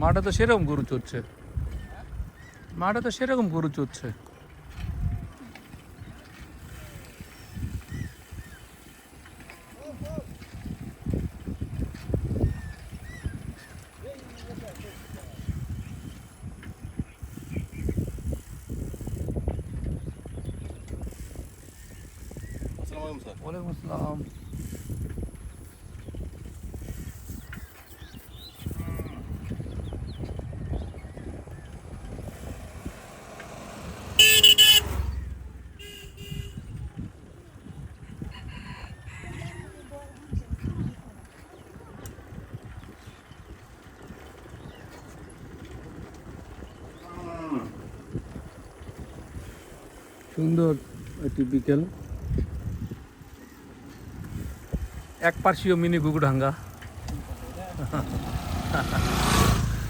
মাঠে তো সেরকম গরু চড়ছে। মাঠে তো সেরকম গরু চড়ছে। আসসালামু ওয়ালাইকুম আসসালাম। সুন্দর একটি বিকেল। এক পার্শ্বীয় মিনি গুগুডাঙ্গা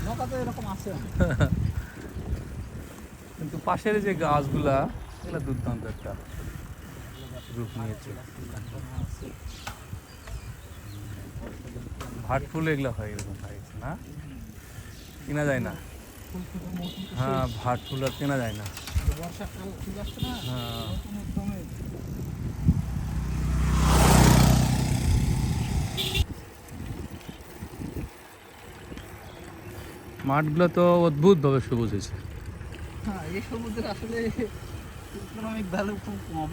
নৌকা এরকম আছে। কিন্তু পাশের যে গাছগুলা এগুলা দুর্দান্ত একটা রূপ নিয়েছে। ভাট ফুল এগুলা হয় এরকম হয়ে গেছে না? কিনা যায় না। হ্যাঁ ভাট ফুল আর কেনা যায় না। বর্ষাকাল ঠিক আসছে না হ্যাঁ। মাঠগুলো তো অদ্ভুতভাবে সবুজ হয়েছে। হ্যাঁ এই সমুদ্রের আসলে ইকোনমিক ভ্যালু খুব কম।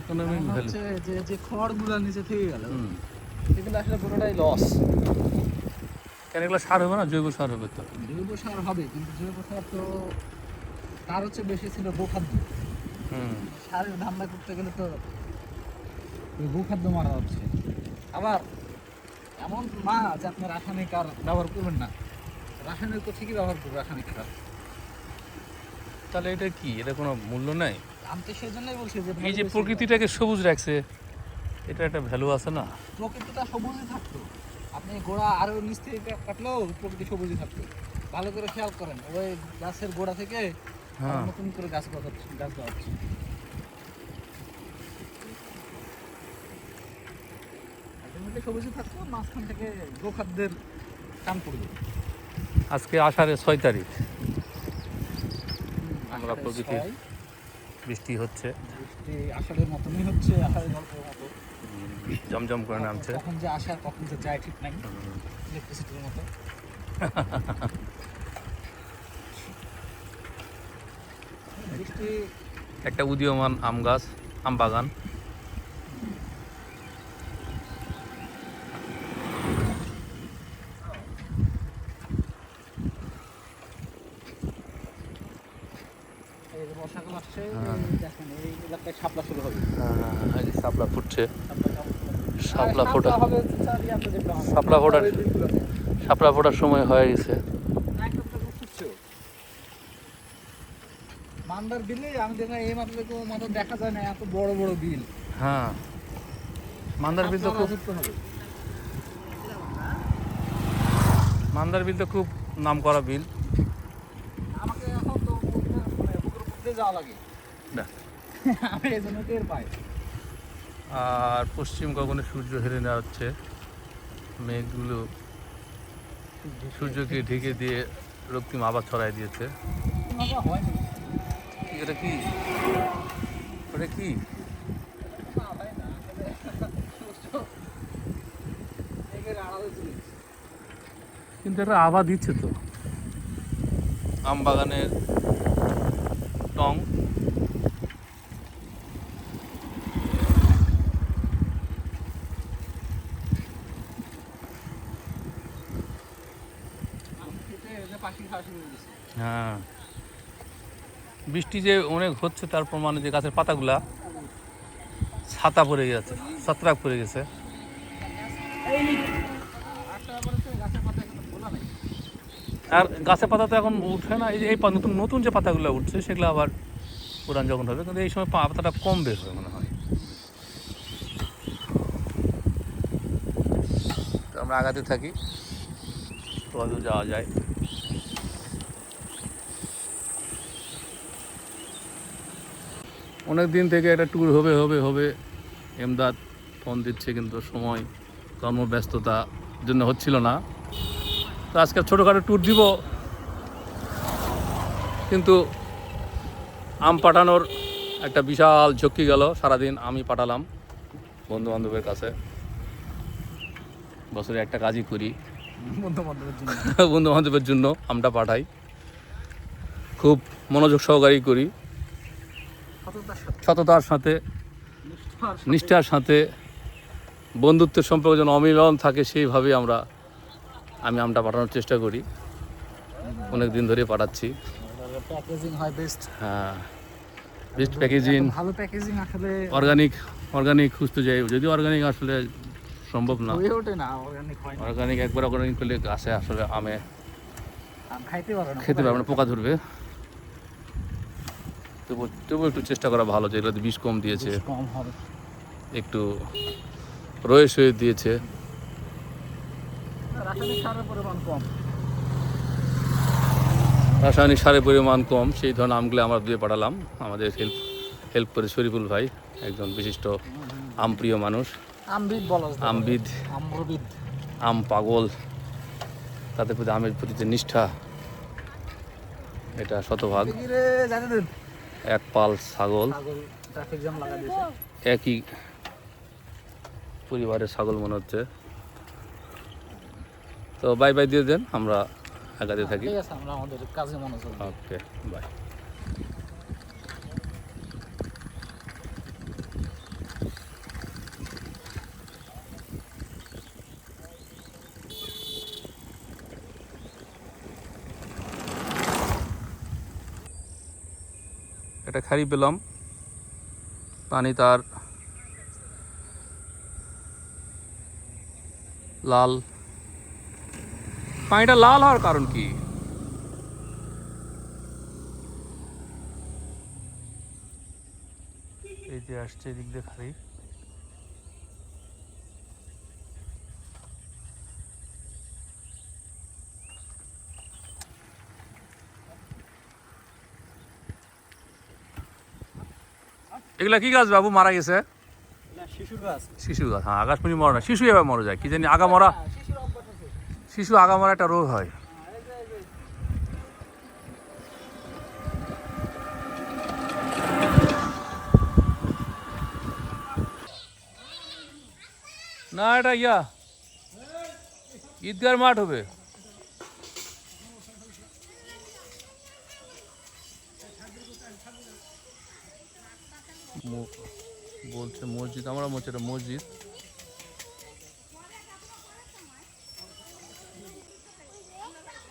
ইকোনমিক ভ্যালু যে যে খড়গুলো নিচে থেকে গেল এগুলো আসলে পুরোটাই লস কেন এগুলো সার হবে না? জৈব সার হবে তো। জৈব সার হবে কিন্তু জৈব সার তো তার হচ্ছে বেশি ছিল গোখাদ্য। হুম। সারের ধান্দা করতে গেলে তো গোখাদ্য মারা হচ্ছে। আবার এমন না যে আপনি রাসায়নিক আর ব্যবহার করবেন না। রাসায়নিক তো ঠিকই ব্যবহার করবে রাসায়নিক সার। তাহলে এটা কি? এটা কোনো মূল্য নাই? আমি তো সেই জন্যই বলছি যে এই যে প্রকৃতিটাকে সবুজ রাখছে এটা একটা ভ্যালু আছে না? প্রকৃতিটা সবুজই থাকতো। আপনি গোড়া আরও নিচ থেকে কাটলেও প্রকৃতি সবুজই থাকতো ভালো করে খেয়াল করেন ওই গাছের গোড়া থেকে হ্যাঁ। নতুন করে গাছ গজাচ্ছে গাছ গজাচ্ছে আলটিমেটলি সবুজই থাকতো মাঝখান থেকে গোখাদ্যের টান পড়বে আজকে আষাঢ়ের ছয় তারিখ। আমরা প্রকৃতির- বৃষ্টি হচ্ছে। বৃষ্টি আষাঢ়ের মতনই হচ্ছে আষাঢ়ের গল্পের মতো জমজম করে নামছে। কখন যে আসে আর কখন যে যায় ঠিক নাই। ইলেকট্রিসিটির মতো। একটা উদীয়মান আম গাছ আম বাগান। বর্ষাকাল আসছে হ্যাঁ। দেখেন এই এলাকায় শাপলা শুরু হবে। শাপলা ফুটছে। শাপলা শাপলা। শাপলা ফোটা আমরা। শাপলা ফোটার- শাপলা ফোটার সময় হয়ে গেছে মান্দার বিলে আমি দেখলাম এই মাত্র তো মাত্র দেখা যায় না এত বড় বড় বিল হ্যাঁ মান্দার বিল তো খুব। মান্দার বিল তো খুব নাম করা বিল আমাকে এখন তো মানে যাওয়া লাগে না। আমি এই জন্য টের পাই আর পশ্চিম গগনে সূর্য হেরে নেওয়া হচ্ছে। মেঘগুলো সূর্যকে ঢেকে দিয়ে রক্তিম আবার ছড়াই দিয়েছে। এটা কি? ওটা কি। কিন্তু এটা আভা দিচ্ছে তো। আম বাগানের টং আম খেতে এলে পাখি খাওয়া শুরু হয়ে। বৃষ্টি যে অনেক হচ্ছে, তার প্রমাণে যে গাছের পাতাগুলা ছাতা পড়ে গেছে, ছত্রাক পড়ে গেছে। আর গাছের পাতা তো এখন উঠে না, এই যে এই নতুন নতুন যে পাতাগুলো উঠছে, সেগুলো আবার পুরান যখন হবে, কিন্তু এই সময় পাতাটা কম বের হবে মনে হয়। তো আমরা আগাতে থাকি। তো হয়তো যাওয়া যায়। অনেক দিন থেকে একটা ট্যুর হবে হবে হবে। এমদাদ ফোন দিচ্ছে কিন্তু সময় কর্মব্যস্ততা জন্য হচ্ছিল না। তো আজকে ছোটোখাটো ট্যুর দিব। কিন্তু আম পাঠানোর একটা বিশাল ঝক্কি গেল সারাদিন আমি পাঠালাম বন্ধু বান্ধবের কাছে। বছরে একটা কাজই করি। বন্ধু বান্ধবের জন্য আমটা পাঠাই। খুব মনোযোগ সহকারী করি। সততার সাথে। নিষ্ঠার সাথে। বন্ধুত্বের সম্পর্ক যেন অমিলন থাকে সেইভাবে আমরা আমি আমটা পাঠানোর চেষ্টা করি। অনেক দিন ধরে পাঠাচ্ছি। প্যাকেজিং হয় বেস্ট হ্যাঁ বেস্ট প্যাকেজিং ভালো প্যাকেজিং আসলে অর্গানিক অর্গানিক খুঁজতে যাই। যদি অর্গানিক আসলে সম্ভব না। হয়ে ওঠে না অর্গানিক হয় অর্গানিক একবার অর্গানিক করলে গাছে আসলে আমে খেতে পারবে না পোকা ধরবে। তবু তবু একটু চেষ্টা করা ভালো যেগুলোতে বিষ কম দিয়েছে। কম হবে। একটু রয়ে সয়ে দিয়েছে। রাসায়নিক সারের পরিমাণ কম। সেই ধরনের আমগুলো আমরা দিয়ে পাঠালাম। আমাদের হেল্প হেল্প করে শরীফুল ভাই একজন বিশিষ্ট আমপ্রিয় মানুষ। আমবিদ আমবিদ। আম্রবিদ। আম পাগল। তাদের প্রতি আমের প্রতি যে নিষ্ঠা এটা শতভাগ। এক পাল ছাগল। একই পরিবারের ছাগল মনে হচ্ছে। তো বাই বাই দিয়ে দেন আমরা একাতে থাকি। ঠিক আছে আমরা আমাদের কাজে মনে দিই। ওকে বাই এটা খারি পেলাম। পানি তার লাল। পানিটা লাল হওয়ার কারণ কি? এই যে আসছে এদিক দিয়ে খালি এগুলা কি গাছ বাবু? মারা গেছে? শিশু গাছ। হ্যাঁ আকাশমণি মরে না শিশু এবার মরে যায় কি জানি আগা মরা আছে শিশু আগা মরা একটা রোগ হয়। না এটা ইয়া। ঈদগার মাঠ হবে। বলছে মসজিদ আমরা বলছি এটা মসজিদ।